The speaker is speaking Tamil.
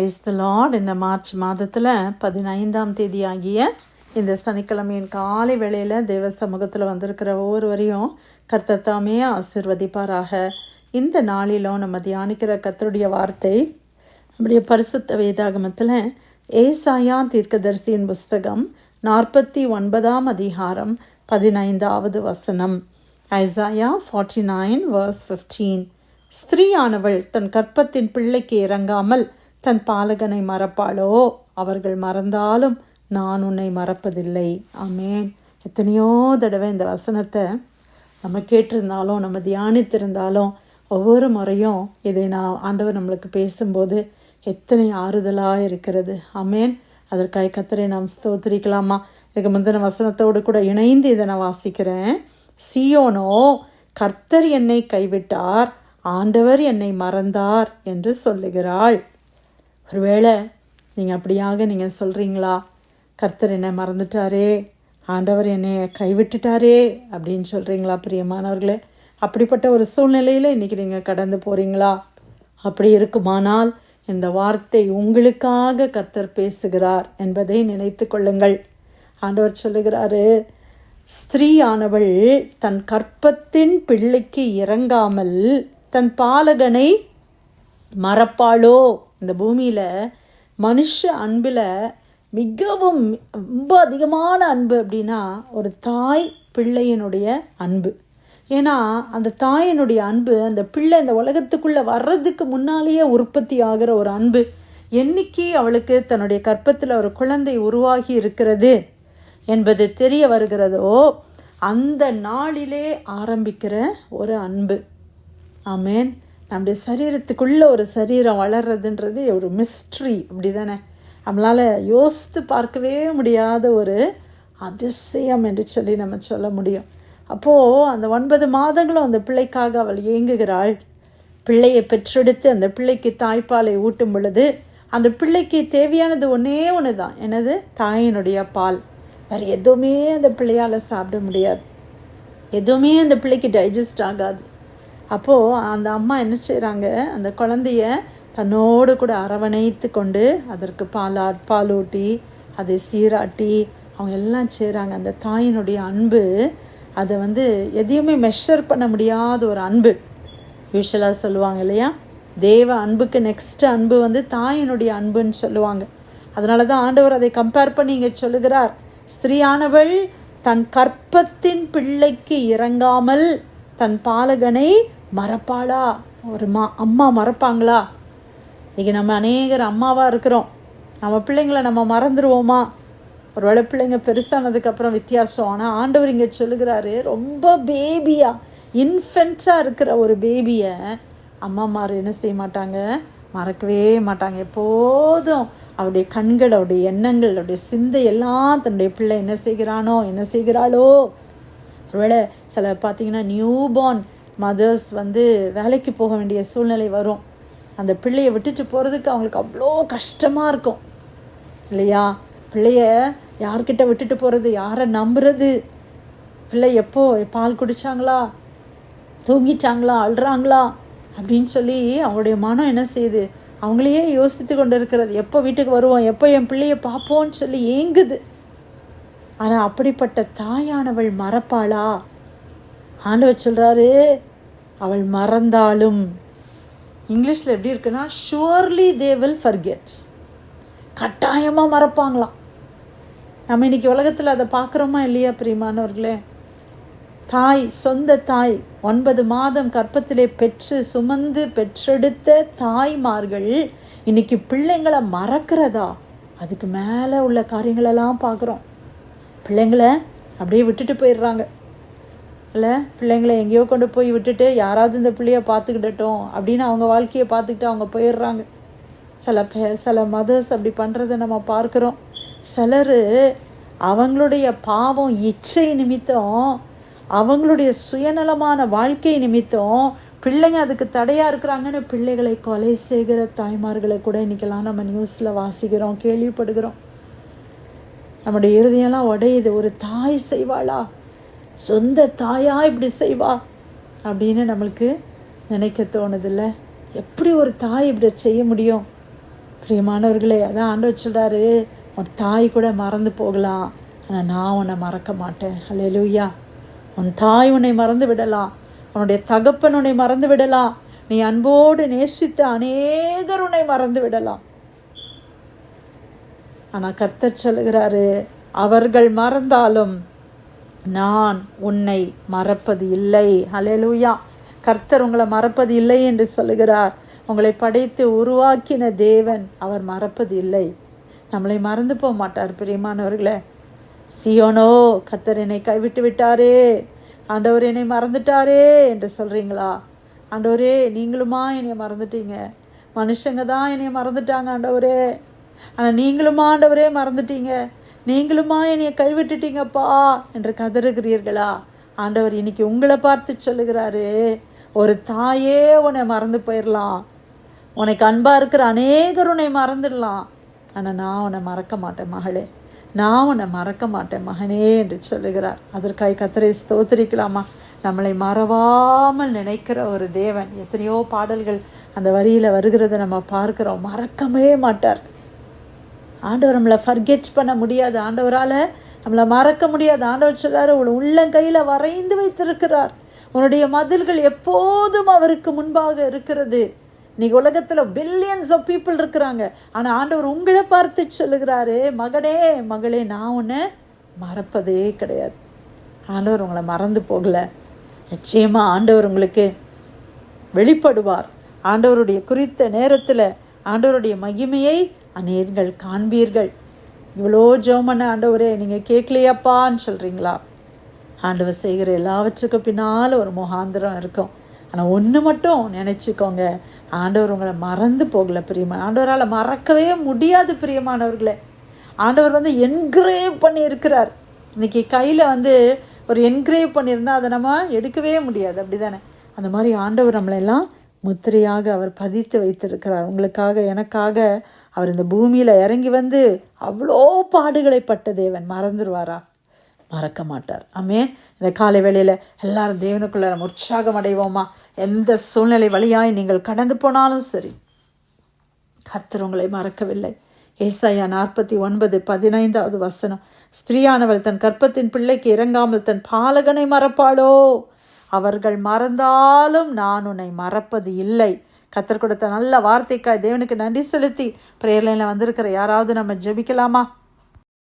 பிரைஸ் த லார்ட் இந்த மார்ச் மாதத்தில் பதினைந்தாம் தேதி ஆகிய இந்த சனிக்கிழமையின் காலை வேளையில் தேவ சமூகத்தில் வந்திருக்கிற ஒவ்வொருவரையும் கர்த்தத்தாமே ஆசிர்வதிப்பாராக. இந்த நாளிலும் நம்ம தியானிக்கிற கர்த்தருடைய வார்த்தை நம்முடைய பரிசுத்த வேதாகமத்தில் ஏசாயா தீர்க்கதரிசியின் புஸ்தகம் நாற்பத்தி ஒன்பதாம் அதிகாரம் பதினைந்தாவது வசனம். Isaiah forty nine verse fifteen ஸ்திரீயானவள் தன் கற்பத்தின் பிள்ளைக்கு இறங்காமல் தன் பாலகனை மறப்பாளோ? அவர்கள் மறந்தாலும் நான் உன்னை மறப்பதில்லை. ஆமேன். எத்தனையோ தடவை இந்த வசனத்தை நம்ம கேட்டிருந்தாலும் நம்ம தியானித்திருந்தாலும் ஒவ்வொரு முறையும் இதை நான் ஆண்டவர் நம்மளுக்கு பேசும்போது எத்தனை ஆறுதலாக இருக்கிறது. ஆமேன். அதற்காக கத்தரை நாம் ஸ்தோத்திரிக்கலாமா? இதுக்கு முந்தின வசனத்தோடு கூட இணைந்து இதை நான் வாசிக்கிறேன். சியோனோ கர்த்தர் என்னை கைவிட்டார் ஆண்டவர் என்னை மறந்தார் என்று சொல்லுகிறாள். ஒருவேளை நீங்கள் அப்படியாக நீங்கள் சொல்கிறீங்களா கர்த்தர் என்னை மறந்துட்டாரே ஆண்டவர் என்னை கைவிட்டுட்டாரே அப்படின்னு சொல்கிறீங்களா பிரியமானவர்களே? அப்படிப்பட்ட ஒரு சூழ்நிலையில் இன்றைக்கி நீங்கள் கடந்து போகிறீங்களா அப்படி இருக்குமானால் இந்த வார்த்தை உங்களுக்காக கர்த்தர் பேசுகிறார் என்பதை நினைத்து கொள்ளுங்கள். ஆண்டவர் சொல்லுகிறாரு ஸ்திரீயானவள் தன் கற்பத்தின் பிள்ளைக்கு இறங்காமல் தன் பாலகனை மறப்பாளோ? இந்த பூமியில் மனுஷ அன்பில் மிகவும் ரொம்ப அதிகமான அன்பு அப்படின்னா ஒரு தாய் பிள்ளையினுடைய அன்பு. ஏன்னா அந்த தாயினுடைய அன்பு அந்த பிள்ளை இந்த உலகத்துக்குள்ளே வர்றதுக்கு முன்னாலேயே உற்பத்தி ஆகிற ஒரு அன்பு. என்னைக்கு அவளுக்கு தன்னுடைய கற்பத்தில் ஒரு குழந்தை உருவாகி இருக்கிறது என்பது தெரிய வருகிறதோ அந்த நாளிலே ஆரம்பிக்கிற ஒரு அன்பு. ஆமேன். நம்முடைய சரீரத்துக்குள்ளே ஒரு சரீரம் வளர்றதுன்றது ஒரு மிஸ்ட்ரி அப்படி தானே நம்மளால் யோசித்து பார்க்கவே முடியாத ஒரு அதிசயம் என்று சொல்லி நம்ம சொல்ல முடியும். அப்போது அந்த ஒன்பது மாதங்களும் அந்த பிள்ளைக்காக அவள் ஏங்குகிறாள் பிள்ளையை பெற்றெடுத்து அந்த பிள்ளைக்கு தாய்ப்பாலை ஊட்டும் பொழுது அந்த பிள்ளைக்கு தேவையானது ஒன்றே ஒன்று தான் எனது தாயினுடைய பால். வேறு எதுவுமே அந்த பிள்ளையால் சாப்பிட முடியாது. எதுவுமே அந்த பிள்ளைக்கு டைஜஸ்ட் ஆகாது. அப்போது அந்த அம்மா என்ன செய்கிறாங்க அந்த குழந்தைய தன்னோடு கூட அரவணைத்து கொண்டு அதற்கு பாலா பாலூட்டி அதை சீராட்டி அவங்க எல்லாம் செய்கிறாங்க அந்த தாயினுடைய அன்பு அதை வந்து எதையுமே மெஷர் பண்ண முடியாத ஒரு அன்பு. யூஸ்வலாக சொல்லுவாங்க இல்லையா? தேவ அன்புக்கு நெக்ஸ்ட் அன்பு வந்து தாயினுடைய அன்புன்னு சொல்லுவாங்க. அதனால தான் ஆண்டவர் அதை கம்பேர் பண்ணி இங்கே சொல்லுகிறார். ஸ்திரீயானவள் தன் கற்பத்தின் பிள்ளைக்கு இறங்காமல் தன் பாலகனை மறப்பாளா? ஒரு மா அம்மா மறப்பாங்களா? இன்றைக்கி நம்ம அநேகர் அம்மாவாக இருக்கிறோம். நம்ம பிள்ளைங்களை நம்ம மறந்துடுவோமா ஒரு வேளை பிள்ளைங்க பெருசானதுக்கப்புறம் வித்தியாசம். ஆனால் ஆண்டவர் இங்கே சொல்லுகிறாரு ரொம்ப பேபியாக இன்ஃபென்ட்டாக இருக்கிற ஒரு பேபியை அம்மாமார் என்ன செய்ய மாட்டாங்க? மறக்கவே மாட்டாங்க. எப்போதும் அவருடைய கண்கள் அவருடைய எண்ணங்கள் அவருடைய சிந்தை எல்லாம் தன்னுடைய பிள்ளை என்ன செய்கிறானோ என்ன செய்கிறாளோ? ஒருவேளை சில பார்த்தீங்கன்னா நியூபார்ன் மதர்ஸ் வந்து வேலைக்கு போக வேண்டிய சூழ்நிலை வரும். அந்த பிள்ளையை விட்டுட்டு போகிறதுக்கு அவங்களுக்கு அவ்வளோ கஷ்டமாக இருக்கும். இல்லையா? பிள்ளைய யார்கிட்ட விட்டுட்டு போகிறது யாரை நம்புறது? பிள்ளை எப்போ பால் குடித்தாங்களா தூங்கிட்டாங்களா? அழுறாங்களா? அப்படின்னு சொல்லி அவங்களுடைய மனம் என்ன செய்யுது? அவங்களையே யோசித்து கொண்டு இருக்கிறது எப்போ வீட்டுக்கு வருவோம்? எப்போ என் பிள்ளையை பார்ப்போன்னு சொல்லி ஏங்குது. ஆனால் அப்படிப்பட்ட தாயானவள் மறப்பாளா? ஆண்டவர் சொல்கிறாரு அவள் மறந்தாலும். இங்கிலீஷில் எப்படி இருக்குன்னா ஷுவர்லி தே வில் ஃபர்கெட்ஸ் கட்டாயமாக மறப்பாங்களாம். நம்ம இன்றைக்கி உலகத்தில் அதை பார்க்குறோமா இல்லையா பிரியமானவர்களே? தாய் சொந்த தாய் ஒன்பது மாதம் கற்பத்திலே பெற்று சுமந்து பெற்றெடுத்த தாய்மார்கள் இன்னைக்கு பிள்ளைங்களை மறக்கிறதா? அதுக்கு மேலே உள்ள காரியங்களெல்லாம் பார்க்குறோம். பிள்ளைங்களை அப்படியே விட்டுட்டு போயிடுறாங்க. இல்லை பிள்ளைங்களை எங்கேயோ கொண்டு போய் விட்டுட்டு யாராவது இந்த பிள்ளைய பார்த்துக்கிடட்டும் அப்படின்னு அவங்க வாழ்க்கையை பார்த்துக்கிட்டு அவங்க போயிடுறாங்க. சில பே சில மதர்ஸ் அப்படி பண்ணுறதை நம்ம பார்க்குறோம். சிலர் அவங்களுடைய பாவம் இச்சை நிமித்தம் அவங்களுடைய சுயநலமான வாழ்க்கை நிமித்தம் பிள்ளைங்க அதுக்கு தடையாக இருக்கிறாங்கன்னு பிள்ளைகளை கொலை செய்கிற தாய்மார்களை கூட இன்றைக்கெல்லாம் நம்ம நியூஸில் வாசிக்கிறோம் கேள்விப்படுகிறோம். நம்முடைய இறுதியெல்லாம் உடையுது. ஒரு தாய் செய்வாளா? சொந்த தாயா இப்படி செய்வா அப்படின்னு நம்மளுக்கு நினைக்க தோணுதில்ல? எப்படி ஒரு தாய் இப்படி செய்ய முடியும்? பிரியமானவர்களே அதான் ஆண்டவர் சொல்கிறாரு உன் தாய் கூட மறந்து போகலாம். ஆனால் நான் உன்னை மறக்க மாட்டேன். அல்லேலூயா உன் தாய் உன்னை மறந்து விடலாம். உன்னுடைய தகப்பன் உன்னை மறந்து விடலாம். நீ அன்போடு நேசித்த அநேகர் உன்னை மறந்து விடலாம். ஆனால் கத்தர் சொல்லுகிறாரு அவர்கள் மறந்தாலும் நான் உன்னை மறப்பது இல்லை. அலையலூயா கர்த்தர் உங்களை மறப்பது இல்லை என்று சொல்லுகிறார். உங்களை படைத்து உருவாக்கின தேவன் அவர் மறப்பது இல்லை. நம்மளை மறந்து போக மாட்டார் பிரியமானவர்களே. சியோனோ கர்த்தர் என்னை கைவிட்டு விட்டாரே. ஆண்டவர் என்னை மறந்துட்டாரே என்று சொல்கிறீங்களா ஆண்டவரே நீங்களுமா என்னை மறந்துட்டீங்க? மனுஷங்க தான் என்னை மறந்துட்டாங்க ஆண்டவரே. ஆனால் நீங்களுமா ஆண்டவரே மறந்துட்டீங்க? நீங்களுமா என்னை கைவிட்டுட்டீங்கப்பா என்று கதறுகிறீர்களா? ஆண்டவர் இன்னைக்கு உங்களை பார்த்து சொல்லுகிறாரு ஒரு தாயே உன்னை மறந்து போயிடலாம் உனக்கு அன்பா இருக்கிற அநேகர் உன்னை மறந்துடலாம் ஆனால் நான் உன்னை மறக்க மாட்டேன் மகளே. நான் உன்னை மறக்க மாட்டேன் மகனே என்று சொல்லுகிறார். அதற்காக கத்தரை ஸ்தோத்திரிக்கலாமா? நம்மளை மறவாமல் நினைக்கிற ஒரு தேவன். எத்தனையோ பாடல்கள் அந்த வரியில் வருகிறத நம்ம பார்க்குறோம். மறக்கவே மாட்டார். ஆண்டவர் நம்மளை ஃபர்கெட் பண்ண முடியாது. ஆண்டவரால் நம்மளை மறக்க முடியாது. ஆண்டவர் சொல்கிறார் உன் உள்ளங்கையில் வரைந்து வைத்திருக்கிறார். உன்னுடைய மதில்கள் எப்போதும் அவருக்கு முன்பாக இருக்கிறது. இன்னைக்கு உலகத்தில் பில்லியன்ஸ் ஆஃப் பீப்புள் இருக்கிறாங்க. ஆனால் ஆண்டவர் உங்களை பார்த்து சொல்லுகிறாரு மகனே மகளே நான் உன்னை மறப்பதே கிடையாது. ஆண்டவர் உங்களை மறந்து போகலை. நிச்சயமாக ஆண்டவர் உங்களுக்கு வெளிப்படுவார். ஆண்டவருடைய குறித்த நேரத்தில் ஆண்டவருடைய மகிமையை அநேர்கள் காண்பீர்கள். இவ்வளோ ஜோமன ஆண்டவரே நீங்கள் கேட்கலையாப்பான்னு சொல்கிறீங்களா ஆண்டவர் செய்கிற எல்லாவற்றுக்கும் பின்னால் ஒரு முகாந்திரம் இருக்கும். ஆனால் ஒன்று மட்டும் நினச்சிக்கோங்க. ஆண்டவர் உங்களை மறந்து போகல பிரியமா. ஆண்டவரால் மறக்கவே முடியாது பிரியமானவர்களே. ஆண்டவர் வந்து என்கிரேவ் பண்ணி இன்றைக்கி இன்னைக்கு கையில் வந்து ஒரு என்கிரேவ் பண்ணியிருந்தா அதை நம்ம எடுக்கவே முடியாது. அப்படி தானே அந்த மாதிரி ஆண்டவர் நம்மளெல்லாம் முத்திரையாக அவர் பதித்து வைத்திருக்கிறார். உங்களுக்காக எனக்காக அவர் இந்த பூமியில் இறங்கி வந்து அவ்வளோ பாடுகளை பட்ட தேவன். மறந்துடுவாரா மறக்க மாட்டார். ஆமே இந்த காலை வேளையில் எல்லாரும் தேவனுக்குள்ள நம்ம உற்சாகம் அடைவோமா? எந்த சூழ்நிலை வழியாய் நீங்கள் கடந்து போனாலும் சரி. கர்த்தர் உங்களை மறக்கவில்லை. ஏசாயா நாற்பத்தி ஒன்பது பதினைந்தாவது வசனம். ஸ்திரீயானவள் தன் கற்பத்தின் பிள்ளைக்கு இறங்காமல் தன் பாலகனை மறப்பாளோ? அவர்கள் மறந்தாலும் நான் உன்னை மறப்பது இல்லை. கத்தர் கொடுத்த நல்ல வார்த்தைக்காய் தேவனுக்கு நன்றி செலுத்தி பிரேயர்லைனில் வந்திருக்கிற யாராவது நம்ம ஜெபிக்கலாமா?